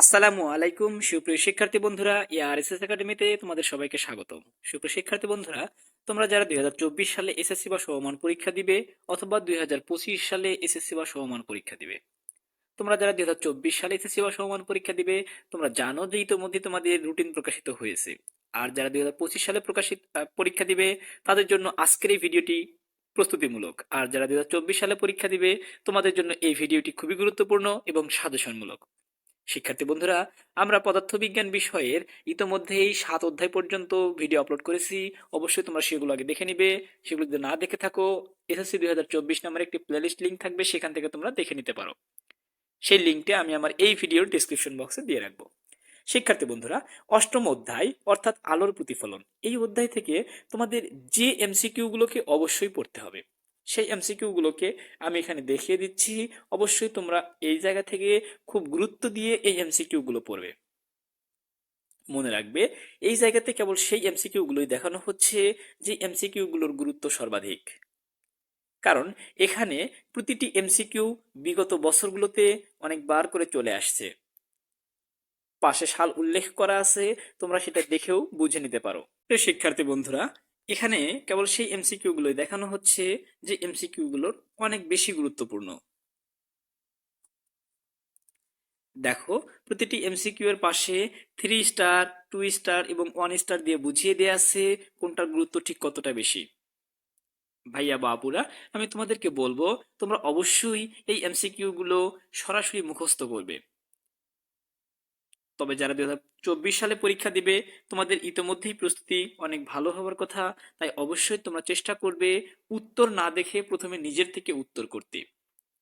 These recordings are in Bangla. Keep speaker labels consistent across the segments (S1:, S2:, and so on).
S1: আসসালামু আলাইকুম, সুপ্রিয় শিক্ষার্থী বন্ধুরা ইয়ারএসএস একাডেমিতে তোমাদের সবাইকে স্বাগতম। সুপ্রিয় শিক্ষার্থী বন্ধুরা, তোমরা যারা দুই হাজার চব্বিশ সালে এসএসসি বা সমমান পরীক্ষা দিবে অথবা দুই হাজার পঁচিশ সালে এসএসসি বা সমমান পরীক্ষা দিবে। তোমরা যারা দুই হাজার চব্বিশ সালে এসএসসি বা সমমান পরীক্ষা দিবে, তোমরা জানো যে ইতোমধ্যে তোমাদের রুটিন প্রকাশিত হয়েছে। আর যারা দুই হাজার পঁচিশ সালে প্রকাশিত পরীক্ষা দিবে, তাদের জন্য আজকের এই ভিডিওটি প্রস্তুতিমূলক। আর যারা দুই হাজার চব্বিশ সালে পরীক্ষা দিবে, তোমাদের জন্য এই ভিডিওটি খুবই গুরুত্বপূর্ণ এবং সাজেশনমূলক। শিক্ষার্থী বন্ধুরা, আমরা পদার্থবিজ্ঞান বিষয়ের ইতোমধ্যেই সাত অধ্যায় পর্যন্ত ভিডিও আপলোড করেছি। অবশ্যই তোমরা সেগুলো আগে দেখে নিবে। সেগুলো যদি না দেখে থাকো, এসএসসি দুই হাজার চব্বিশ নামের একটি প্লেলিস্ট লিঙ্ক থাকবে, সেখান থেকে তোমরা দেখে নিতে পারো। সেই লিঙ্কটা আমি আমার এই ভিডিওর ডিসক্রিপশন বক্সে দিয়ে রাখব। শিক্ষার্থী বন্ধুরা, অষ্টম অধ্যায়, অর্থাৎ আলোর প্রতিফলন, এই অধ্যায় থেকে তোমাদের যে এমসিকিউ গুলোকে অবশ্যই পড়তে হবে। সেই এমসিকিউ গুলোকে আমি এখানে দেখিয়ে দিচ্ছি। অবশ্যই তোমরা এই জায়গা থেকে খুব গুরুত্ব দিয়ে এই এমসিকিউ গুলো পড়বে। মনে রাখবে, এই জায়গাতে কেবল সেই এমসিকিউ গুলোই দেখানো হচ্ছে যে এমসিকিউ গুলোর গুরুত্ব সর্বাধিক। কারণ এখানে প্রতিটি এমসিকিউ বিগত বছরগুলোতে অনেকবার করে চলে আসছে। পাশে সাল উল্লেখ করা আছে, তোমরা সেটা দেখেও বুঝে নিতে পারো। শিক্ষার্থী বন্ধুরা এখানে কেবল সেই এমসিকিউ গুলোই দেখানো হচ্ছে যে এমসিকিউ গুলোর অনেক বেশি গুরুত্বপূর্ণ। দেখো, প্রতিটি এমসিকিউ এর পাশে থ্রি স্টার টু স্টার এবং ওয়ান স্টার দিয়ে বুঝিয়ে দেওয়া আছে কোনটার গুরুত্ব ঠিক কতটা বেশি। ভাইয়া বা আপুরা আমি তোমাদেরকে বলব, তোমরা অবশ্যই এই এমসিকিউ গুলো সরাসরি মুখস্থ করবে। তবে যারা দুই চব্বিশ সালে পরীক্ষা দিবে, তোমাদের ইতোমধ্যেই প্রস্তুতি অনেক ভালো হওয়ার কথা। তাই অবশ্যই তোমরা চেষ্টা করবে উত্তর না দেখে প্রথমে নিজের থেকে উত্তর করতে।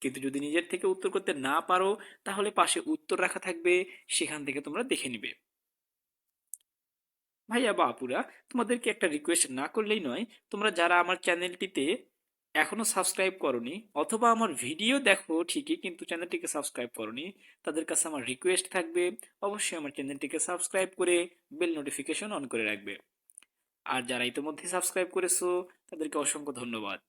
S1: কিন্তু যদি নিজের থেকে উত্তর করতে না পারো, তাহলে পাশে উত্তর রাখা থাকবে, সেখান থেকে তোমরা দেখে নিবে। ভাইয়া বা আপুরা, তোমাদেরকে একটা রিকোয়েস্ট না করলেই নয়, তোমরা যারা আমার চ্যানেলটিতে এখনও সাবস্ক্রাইব করনি, অথবা আমার ভিডিও দেখো ঠিকই, কিন্তু চ্যানেলটিকে সাবস্ক্রাইব করনি, তাদের কাছে আমার রিকোয়েস্ট থাকবে, অবশ্যই আমার চ্যানেলটিকে সাবস্ক্রাইব করে বেল নোটিফিকেশন অন করে রাখবে। আর যারা ইতিমধ্যে সাবস্ক্রাইব করেছ, তাদেরকে অসংখ্য ধন্যবাদ।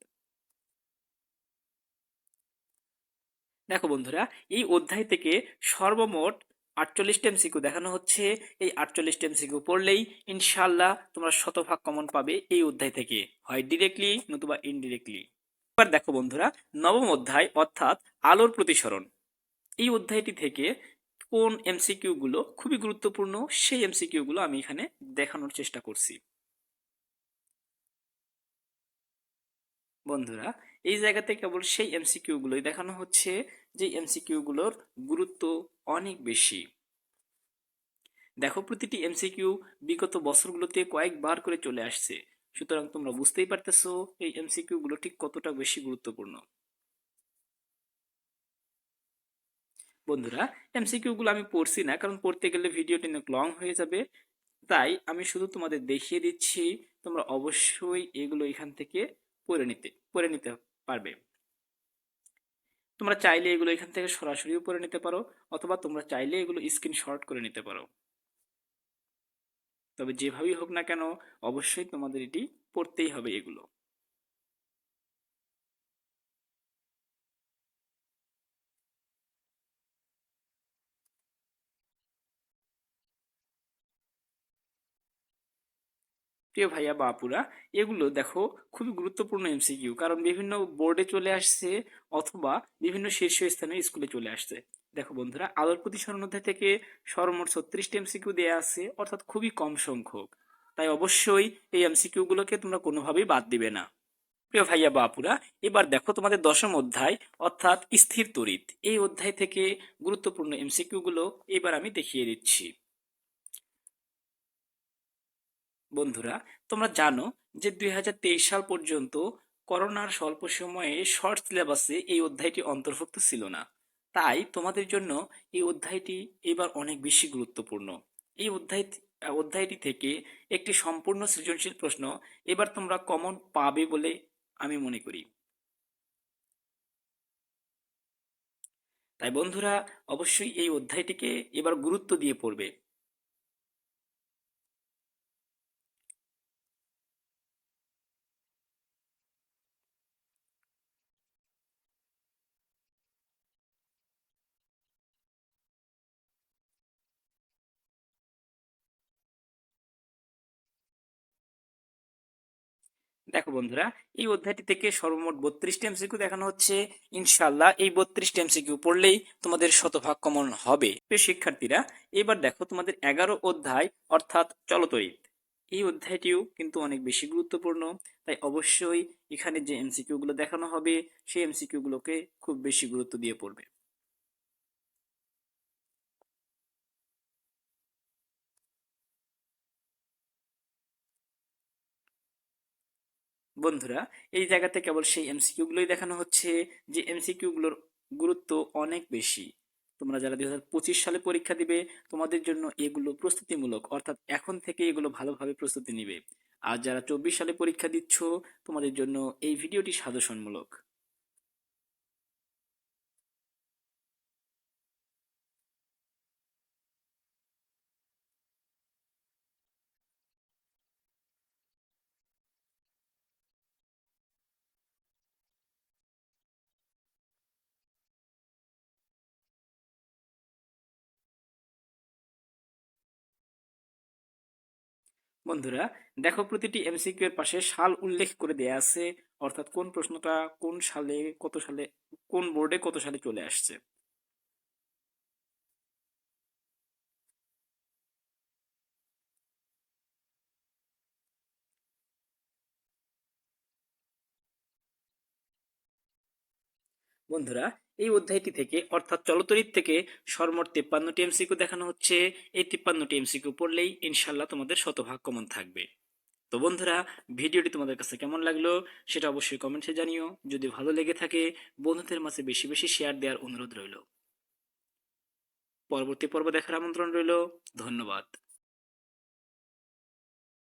S1: দেখো বন্ধুরা, এই অধ্যায় থেকে সর্বমোট আটচল্লিশটা এমসিকিউ দেখানো হচ্ছে। এই আটচল্লিশটা এমসিকিউ পড়লেই ইনশাল্লাহ তোমরা শতভাগ কমন পাবে এই অধ্যায় থেকে। হয় ডিরেক্টলি নতুবা ইনডিরেক্টলি এবার দেখো বন্ধুরা, নবম অধ্যায় অর্থাৎ আলোর প্রতিসরণ। এই অধ্যায়টি থেকে কোন এমসিকিউ গুলো খুবই গুরুত্বপূর্ণ, সেই এমসিকিউ গুলো আমি এখানে দেখানোর চেষ্টা করছি। বন্ধুরা, এই জায়গাতে কেবল সেই এমসিকিউ গুলোই দেখানো হচ্ছে যে এমসিকিউ গুলোর গুরুত্ব অনেক বেশি। দেখো, প্রতিটি এমসিকিউ বিগত বছরগুলোতে কয়েকবার করে চলে আসছে। সুতরাং তোমরা বুঝতেই পারতেছো, এই এমসিকিউ গুলো ঠিক কতটা বেশি গুরুত্বপূর্ণ। বন্ধুরা এমসিকিউ গুলো আমি পড়ছি না, কারণ পড়তে গেলে ভিডিওটি অনেক লং হয়ে যাবে। তাই আমি শুধু তোমাদের দেখিয়ে দিচ্ছি, তোমরা অবশ্যই এগুলো এখান থেকে পড়ে নিতে পড়ে নিতে পারবে। তোমরা চাইলে এগুলো এখান থেকে সরাসরিও পড়ে নিতে পারো, অথবা তোমরা চাইলে এগুলো স্ক্রিনশট করে নিতে পারো। তবে যেভাবেই হোক না কেন, অবশ্যই তোমাদের এটি পড়তেই হবে এগুলো। প্রিয় ভাইয়া বা আপুরা এগুলো দেখো খুবই গুরুত্বপূর্ণ এমসিকিউ কারণ বিভিন্ন বোর্ডে চলে আসছে অথবা বিভিন্ন শীর্ষস্থানে স্কুলে চলে আসছে। দেখো বন্ধুরা আলোর প্রতিসরণ অধ্যায় থেকে সর্বমোট ছত্রিশটি এমসিকিউ দেওয়া আছে, অর্থাৎ খুবই কম সংখ্যক। তাই অবশ্যই এই এমসিকিউ গুলোকে তোমরা কোনোভাবেই বাদ দিবে না। প্রিয় ভাইয়া বা আপুরা এবার দেখো তোমাদের দশম অধ্যায়, অর্থাৎ স্থির তড়িৎ। এই অধ্যায় থেকে গুরুত্বপূর্ণ এমসিকিউ গুলো এবার আমি দেখিয়ে দিচ্ছি। বন্ধুরা, তোমরা জানো যে দুই হাজার তেইশ সাল পর্যন্ত করোনার স্বল্প সময়ে শর্ট সিলেবাসে এই অধ্যায়টি অন্তর্ভুক্ত ছিল না। তাই তোমাদের জন্য এই অধ্যায়টি এবার অনেক বেশি গুরুত্বপূর্ণ। এই অধ্যায়, অধ্যায়টি থেকে একটি সম্পূর্ণ সৃজনশীল প্রশ্ন এবার তোমরা কমন পাবে বলে আমি মনে করি। তাই বন্ধুরা, অবশ্যই এই অধ্যায়টিকে এবার গুরুত্ব দিয়ে পড়বে। দেখো বন্ধুরা, এই অধ্যায়টি থেকে সর্বমোট বত্রিশটি এমসিকিউ দেখানো হচ্ছে। ইনশাল্লাহ এই বত্রিশটি এমসিকিউ পড়লেই তোমাদের শতভাগ কমন হবে। শিক্ষার্থীরা, এবার দেখো তোমাদের এগারো অধ্যায়, অর্থাৎ চলতরিত এই অধ্যায়টিও কিন্তু অনেক বেশি গুরুত্বপূর্ণ, তাই অবশ্যই এখানে যে এমসিকিউ গুলো দেখানো হবে, সেই এমসিকিউ গুলোকে খুব বেশি গুরুত্ব দিয়ে পড়বে। বন্ধুরা, এই জায়গাতে কেবল সেই এমসিকিউগুলোই দেখানো হচ্ছে, যে এমসিকিউগুলোর গুরুত্ব অনেক বেশি। তোমরা যারা দুই হাজার পঁচিশ সালে পরীক্ষা দিবে, তোমাদের জন্য এগুলো প্রস্তুতিমূলক, অর্থাৎ এখন থেকে এগুলো ভালোভাবে প্রস্তুতি নিবে। আর যারা চব্বিশ সালে পরীক্ষা দিচ্ছ, তোমাদের জন্য এই ভিডিওটি সাজেশনমূলক বন্ধুরা, দেখো প্রতিটি এমসিকিউ এর পাশে সাল উল্লেখ করে দেয়া আছে, অর্থাৎ কোন প্রশ্নটা কোন সালে, কত সালে, কোন বোর্ডে কত সালে চলে আসছে। বন্ধুরা এই অধ্যায়টি থেকে, অর্থাৎ চলতরিত থেকে সর্বমোট তিপ্পান্নটি এমসিকিউ দেখানো হচ্ছে। এই তিপ্পান্নটি এমসিকিউ পড়লেই ইনশাল্লাহ তোমাদের শতভাগ কমন থাকবে। তো বন্ধুরা, ভিডিওটি তোমাদের কাছে কেমন লাগল সেটা অবশ্যই কমেন্টে জানিও। যদি ভালো লেগে থাকে, বন্ধুদের মাঝে বেশি বেশি শেয়ার দেওয়ার অনুরোধ রইল। পরবর্তী পর্ব দেখার আমন্ত্রণ রইল। ধন্যবাদ।